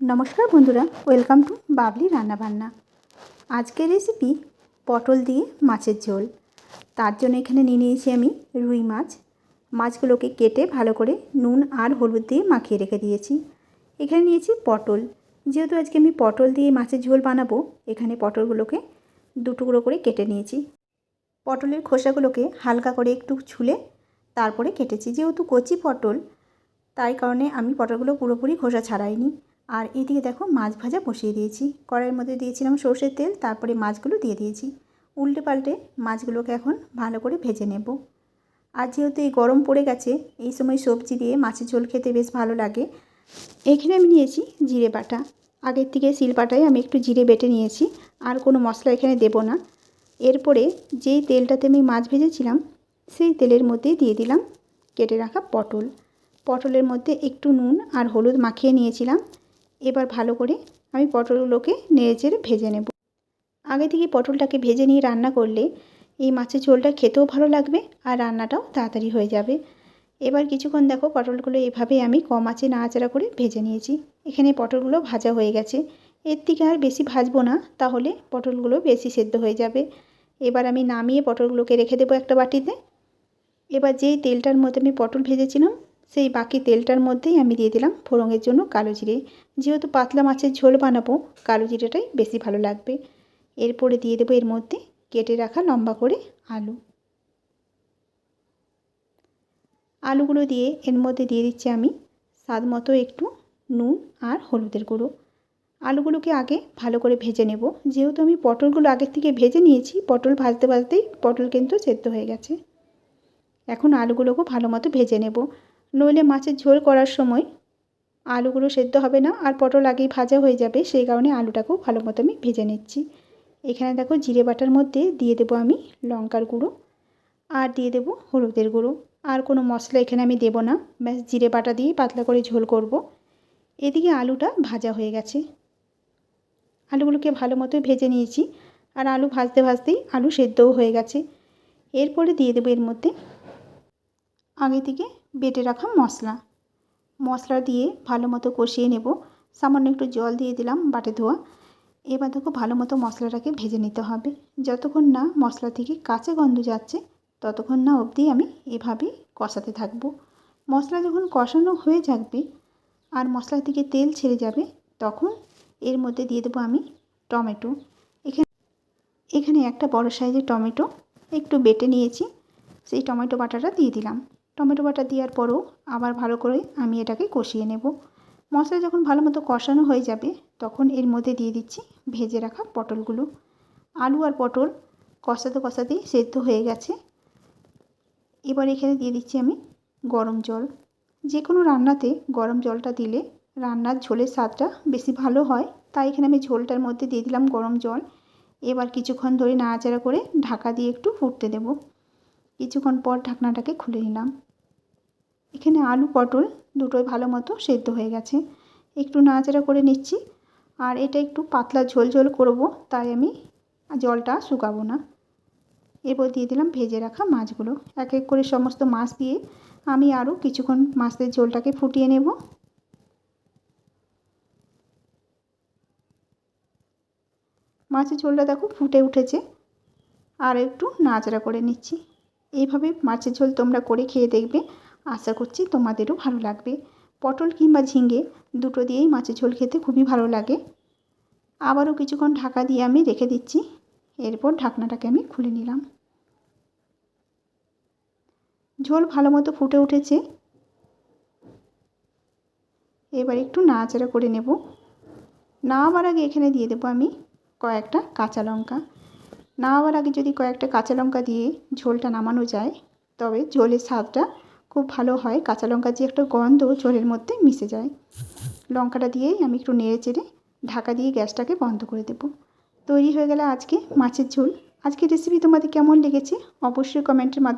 নমস্কার বন্ধুরা, welcome to Babli রান্নাবান্না। আজকের রেসিপি পটল দিয়ে মাছের ঝোল। তার জন্য এখানে নিয়ে নিয়েছি আমি রুই মাছ। মাছগুলোকে কেটে ভালো করে নুন আর হলুদ দিয়ে মাখিয়ে রেখে দিয়েছি। এখানে নিয়েছি পটল। যেহেতু আজকে আমি পটল দিয়ে মাছের ঝোল বানাবো, এখানে পটলগুলোকে টুকরো করে কেটে নিয়েছি। পটলের খোসাগুলোকে হালকা করে একটু ছুলে তারপরে কেটেছি। যেহেতু কচি পটল, তাই কারণে আমি পটলগুলো পুরোপুরি খোসা ছাড়াইনি। আর এদিকে দেখো মাছ ভাজা বসিয়ে দিয়েছি। কড়াইয়ের মধ্যে দিয়েছিলাম সর্ষের তেল, তারপরে মাছগুলো দিয়ে দিয়েছি। উল্টে পাল্টে মাছগুলোকে এখন ভালো করে ভেজে নেব। আর যেহেতু এই গরম পড়ে গেছে, এই সময় সবজি দিয়ে মাছের ঝোল খেতে বেশ ভালো লাগে। এখানে আমি নিয়েছি জিরে বাটা। আগের থেকে শিল শিলপাটায় আমি একটু জিরে বেটে নিয়েছি, আর কোনো মশলা এখানে দেব না। এরপরে যেই তেলটাতে আমি মাছ ভেজেছিলাম, সেই তেলের মধ্যেই দিয়ে দিলাম কেটে রাখা পটল। পটলের মধ্যে একটু নুন আর হলুদ মাখিয়ে নিয়েছিলাম। এবার ভালো করে আমি পটলগুলোকে নেড়ে চেড়ে ভেজে নেব। আগে থেকে পটলটাকে ভেজে নিয়ে রান্না করলে এই মাছের ঝোলটা খেতেও ভালো লাগবে আর রান্নাটাও তাড়াতাড়ি হয়ে যাবে। এবার কিছুক্ষণ দেখো পটলগুলো এভাবে আমি কম আঁচে নাড়াচাড়া করে ভেজে নিয়েছি। এখানে পটলগুলো ভাজা হয়ে গেছে। এর থেকে আর বেশি ভাজবো না, তাহলে পটলগুলো বেশি সেদ্ধ হয়ে যাবে। এবার আমি নামিয়ে পটলগুলোকে রেখে দেবো একটা বাটিতে। এবার যেই তেলটার মধ্যে আমি পটল ভেজেছিলাম সেই বাকি তেলটার মধ্যেই আমি দিয়ে দিলাম ফোড়নের জন্য কালো জিরে। যেহেতু পাতলা মাছের ঝোল বানাবো, কালো জিরেটাই বেশি ভালো লাগবে। এরপরে দিয়ে দেবো এর মধ্যে কেটে রাখা লম্বা করে আলু। আলুগুলো দিয়ে এর মধ্যে দিয়ে দিচ্ছি আমি স্বাদ মতো একটু নুন আর হলুদের গুঁড়ো। আলুগুলোকে আগে ভালো করে ভেজে নেব। যেহেতু আমি পটলগুলো আগের থেকে ভেজে নিয়েছি, পটল ভাজতে ভাজতেই পটল কিন্তু সেদ্ধ হয়ে গেছে। এখন আলুগুলোকে ভালো মতো ভেজে নেব। নইলে মাছের ঝোল করার সময় আলুগুলো সেদ্ধ হবে না আর পটল আগেই ভাজা হয়ে যাবে, সেই কারণে আলুটাকেও ভালো মতো আমি ভেজে নিচ্ছি। এখানে দেখো জিরে বাটার মধ্যে দিয়ে দেবো আমি লঙ্কার গুঁড়ো আর দিয়ে দেবো হলুদের গুঁড়ো। আর কোনো মশলা এখানে আমি দেবো না, ব্যাস জিরে বাটা দিয়ে পাতলা করে ঝোল করব। এদিকে আলুটা ভাজা হয়ে গেছে। আলুগুলোকে ভালো মতো ভেজে নিয়েছি আর আলু ভাজতে ভাজতেই আলু সেদ্ধও হয়ে গেছে। এরপরে দিয়ে দেবো এর মধ্যে আগে থেকে বেটে রাখা মশলা। মশলা দিয়ে ভালো মতো কষিয়ে নেব। সামান্য একটু জল দিয়ে দিলাম বাটে ধোয়া। এবার দেখো ভালো মতো মশলাটাকে ভেজে নিতে হবে। যতক্ষণ না মশলা থেকে কাঁচা গন্ধ যাচ্ছে, ততক্ষণ না অবধি আমি এভাবেই কষাতে থাকব। মশলা যখন কষানো হয়ে যাবে আর মশলা থেকে তেল ছেড়ে যাবে, তখন এর মধ্যে দিয়ে দেবো আমি টমেটো। এখানে এখানে একটা বড় সাইজের টমেটো একটু বেটে নিয়েছি। সেই টমেটো বাটাটা দিয়ে দিলাম। টমেটো বাটা দেওয়ার পরও আবার ভালো করে আমি এটাকে কষিয়ে নেব। মশলা যখন ভালো মতো কষানো হয়ে যাবে, তখন এর মধ্যে দিয়ে দিচ্ছি ভেজে রাখা পটলগুলো। আলু আর পটল কষাতে কষাতেই সেদ্ধ হয়ে গেছে। এবার এখানে দিয়ে দিচ্ছি আমি গরম জল। যে কোনো রান্নাতে গরম জলটা দিলে রান্নার ঝোলের স্বাদটা বেশি ভালো হয়, তাই এখানে আমি ঝোলটার মধ্যে দিয়ে দিলাম গরম জল। এবার কিছুক্ষণ ধরে নাড়াচাড়া করে ঢাকা দিয়ে একটু ফুটতে দেব। কিছুক্ষণ পর ঢাকনাটাকে খুলে নিলাম। এখানে আলু, পটল দুটোই ভালো মতো সেদ্ধ হয়ে গেছে। একটু নাড়াচাড়া করে নিচ্ছি। আর এটা একটু পাতলা ঝোল ঝোল করব, তাই আমি জলটা শুকাবো না। এরপর দিয়ে দিলাম ভেজে রাখা মাছগুলো। এক এক করে সমস্ত মাছ দিয়ে আমি আরও কিছুক্ষণ মাছের ঝোলটাকে ফুটিয়ে নেব। মাছের ঝোলটা দেখো ফুটে উঠেছে। আর একটু নাচড়া করে নিচ্ছি। এইভাবে মাছের ঝোল তোমরা করে খেয়ে দেখবে। আশা করছি তোমাদেরও ভালো লাগবে। পটল কিংবা ঝিঙে দুটো দিয়েই মাছের ঝোল খেতে খুবই ভালো লাগে। আবারও কিছুক্ষণ ঢাকা দিয়ে আমি রেখে দিচ্ছি। এরপর ঢাকনাটাকে আমি খুলে নিলাম। ঝোল ভালো মতো ফুটে উঠেছে। এবার একটু নাড়াচাড়া করে নেব। নামাবার আগে এখানে দিয়ে দেবো আমি কয়েকটা কাঁচা লঙ্কা। নামাবার আগে যদি কয়েকটা কাঁচা লঙ্কা দিয়ে ঝোলটা নামানো যায়, তবে ঝোলের স্বাদটা খুব ভালো হয়। কাঁচা লঙ্কার যে একটা গন্ধ ঝোলের মধ্যে মিশে যায়। লঙ্কাটা দিয়েই আমি একটু নেড়ে চেড়ে ঢাকা দিয়ে গ্যাসটাকে বন্ধ করে দেব। তৈরি হয়ে গেলে আজকে মাছের ঝোল। আজকে রেসিপি তোমাদের কেমন লেগেছে? অবশ্যই কমেন্টের মাধ্যমে